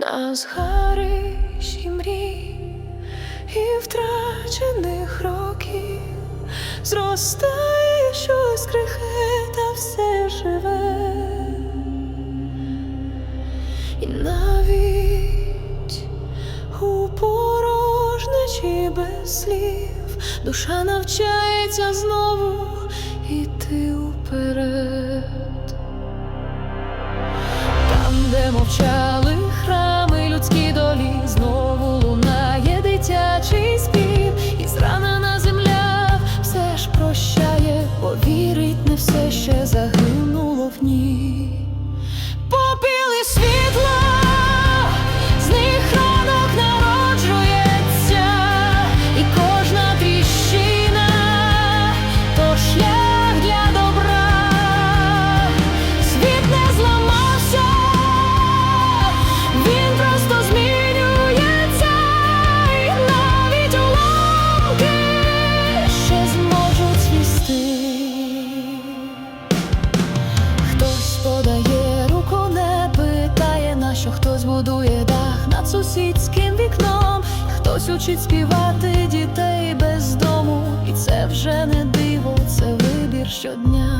на згарищі мрій і втрачених років зростає щось крихке та все живе. І навіть у порожнечі без слів душа навчається знову іти уперед. Там, де мовчали будує дах над сусідським вікном, хтось учить співати дітей без дому, і це вже не диво, це вибір щодня.